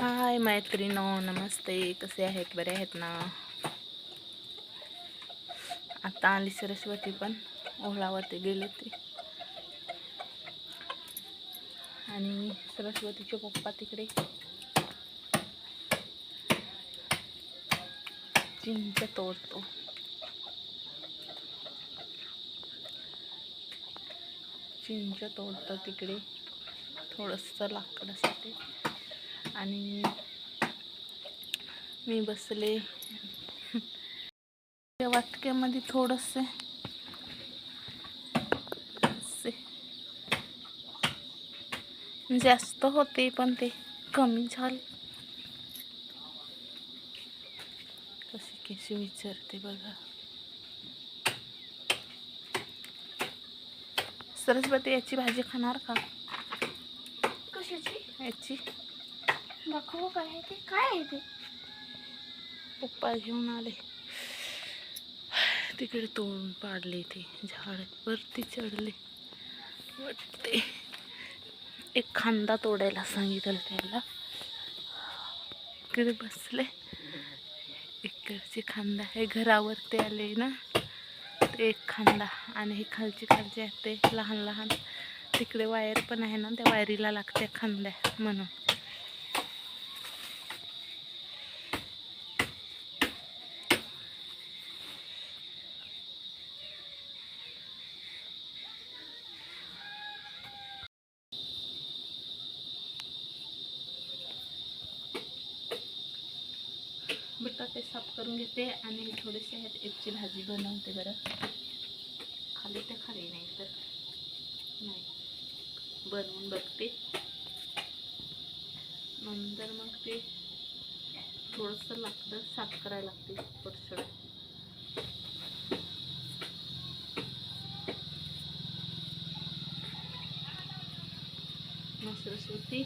हाय मैत्रिणो नमस्ते. कसे आहेत? बरे आहेत ना? आता आली सरस्वती पण. ओहळावरती गेले ते आणि सरस्वतीचे पप्पा तिकडे. चिंच तोडतो. चिंच तोडतो तिकडे. थोडंसं लाकडासाठी. आणि मी बसले. त्या वाटक्यामध्ये थोडंसे जास्त होते पण ते कमी झाले. कशी कशी विचारते बघा. सरस्वती याची भाजी खाणार का? कशाची? याची. दाखव काय आहे ते? काय आहे ते? पप्पा घेऊन आले. तिकडे तोडून पाडले ते झाड. वरती चढले. वाटते एक खांदा तोडायला सांगितलं त्याला इकडे बसले. इकडचे खांदा हे घरावरती आले ना ते एक खांदा आणि हे खालचे खालचे आहेत ते लहान लहान. तिकडे वायर पण आहे ना त्या वायरीला लागते खांद्या म्हणून. बटाटे साफ करून घेते आणि थोडेसे आहेत एकची भाजी बनवते बरं. खाली ते खाली नाही तर नाही. बनवून बघते. नंतर मग ते थोडंसं लागतं साफ करायला लागते पडसड मस्त होती.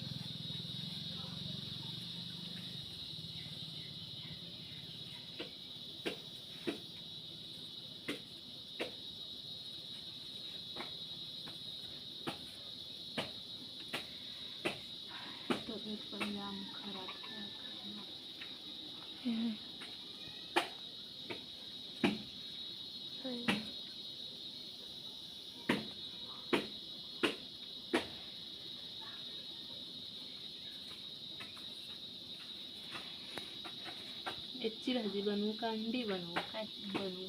याची भाजी बनवू का अंडी बनवू काय बनवू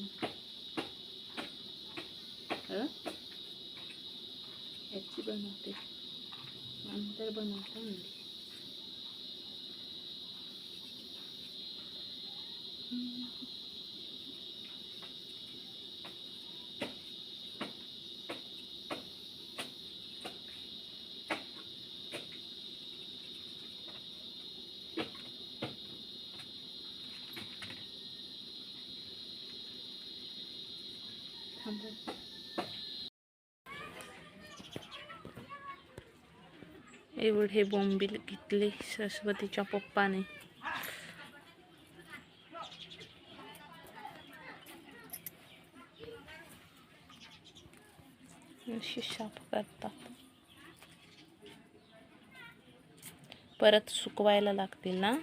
ह्याची बनवते नंतर बनवते अंडी थांबा. एवढे बोंबील घेतले सरस्वतीच्या पप्पाने. अशी साफ करतात. परत सुकवायला लागतील ना?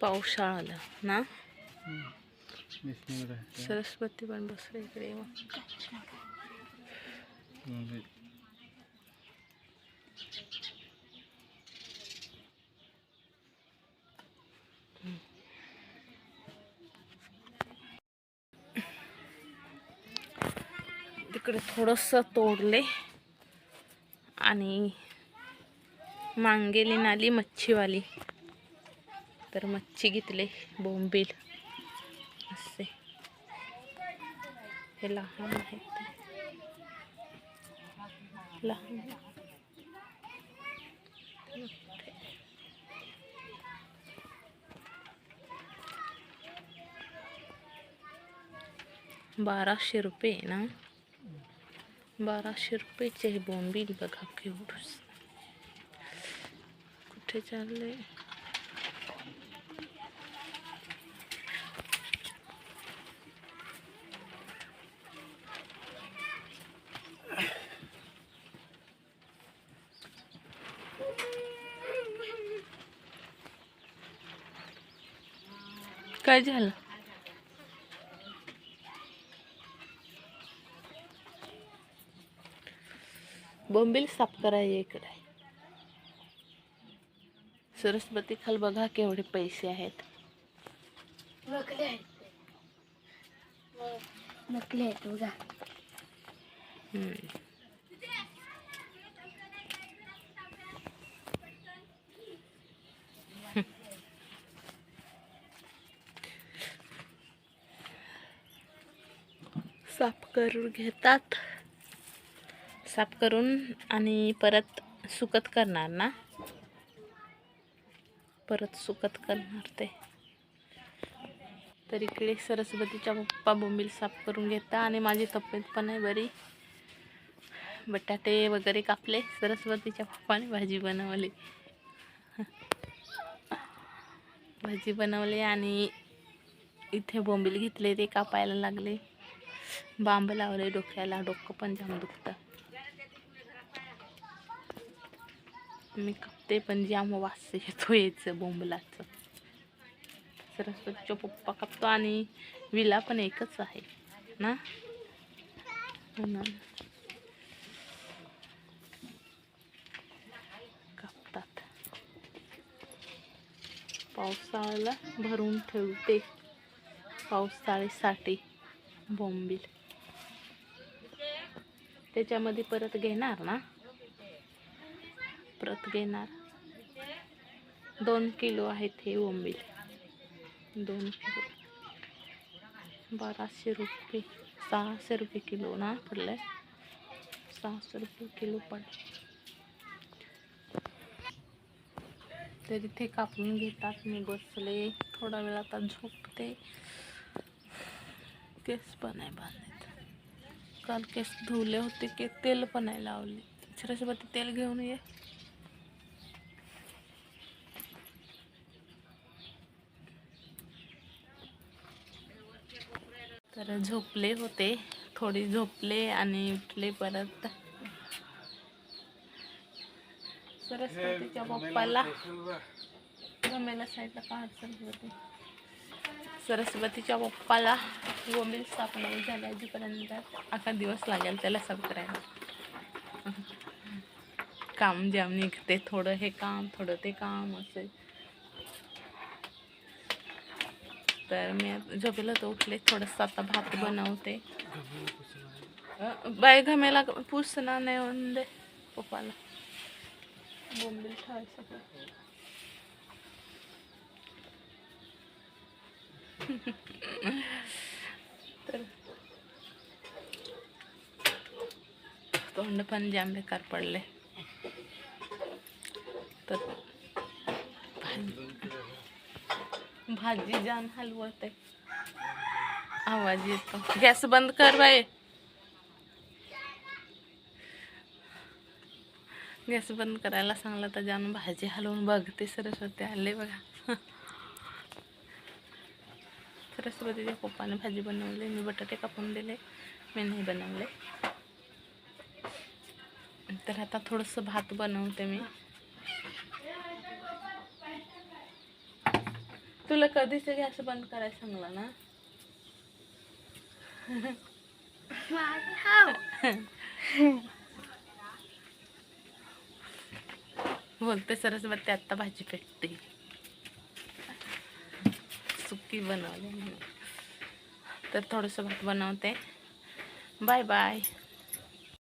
पावसाळा आला ना? सरस्वती पण बसले इकडे. मग तिकडे थोडंसं तोडले आणि मांगेली नाली मच्छीवाली. तर मच्छी घेतले बोंबील. असे. हे लहान आहेत. लहान. बाराशे रुपये ना? बाराशे रुपयेचे हे बोंबील बघा केवढ कुठे चालले काय झालं? बोंबील साफ करायचे इकडे सरस्वती खाल बघा केवढे पैसे आहेत. नकली आहेत. नकली आहेत बघा. साफ करून घेतात. साफ करून आणि परत सुकत करणार ना? परत सुकत करणार ते. तर इकडे सरस्वतीच्या पप्पा बोंबील साफ करून घेता आणि माझी तब्येत पण आहे बरी. बटाटे वगैरे कापले सरस्वतीच्या पप्पाने भाजी बनवली. भाजी बनवली आणि इथे बोंबील घेतले ते कापायला लागले. बांब लावले डोक्याला डोकं पण जाम दुखतं. मी कापते पण जाम वास येतो यायचं बोंबलाचं. सरस्वतीचा पप्पा कापतो आणि विला पण एकच आहे ना? हो म्हणून कापतात. पावसाळ्याला भरून ठेवते. पावसाळीसाठी बॉम्बिल त्याच्यामध्ये परत घेणार ना? परत घेणार. दोन किलो आहेत हे बोंबील. दोन किलो. बाराशे रुपये. सहाशे रुपये किलो ना पडलं सहाशे रुपये किलो पडले तर इथे कापून घेतात. मी बसले. थोडा वेळ आता झोपते. केस पण आहे बांधायचं काल केस धुवले होते की तेल पण आहे लावले. सरस्वती तेल घेऊन ये. तर झोपले होते थोडी झोपले आणि उठले परत. सरस्वतीच्या पप्पाला. गमेला साईडला काढ होती. सरस्वतीच्या पप्पाला गोंबील साफ नाही झाल्या आजीपर्यंत अख्खा दिवस लागेल त्याला साफ करायला. काम जाम निघते थोडं हे काम थोडं ते काम असे तर मी आता झोपेला तर उठले थोडंसं आता भात बनवते. बाय घमेला पुसना नाही होऊन दे पप्पाला. बोंबील ठेवायचं. तर तोंड पण जाम बेकार पडले. तर भाजी- भाजी जाम हलवत. आहे आवाज येतो. गॅस बंद कर बाई. गॅस बंद करायला सांगला तर जाऊन भाजी हलवून बघते सरस्वती आले बघा. सरस्वतीच्या पप्पाने भाजी बनवली मी बटाटे कापून दिले मी नाही बनवले तर आता थोडंसं भात बनवते मी। तुला कधीच गॅस बंद करायला सांगला ना बोलते सरस्वती आत्ता भाजी पेटते। सुकी बनवली तर थोडंसं भात बनवते. Bye bye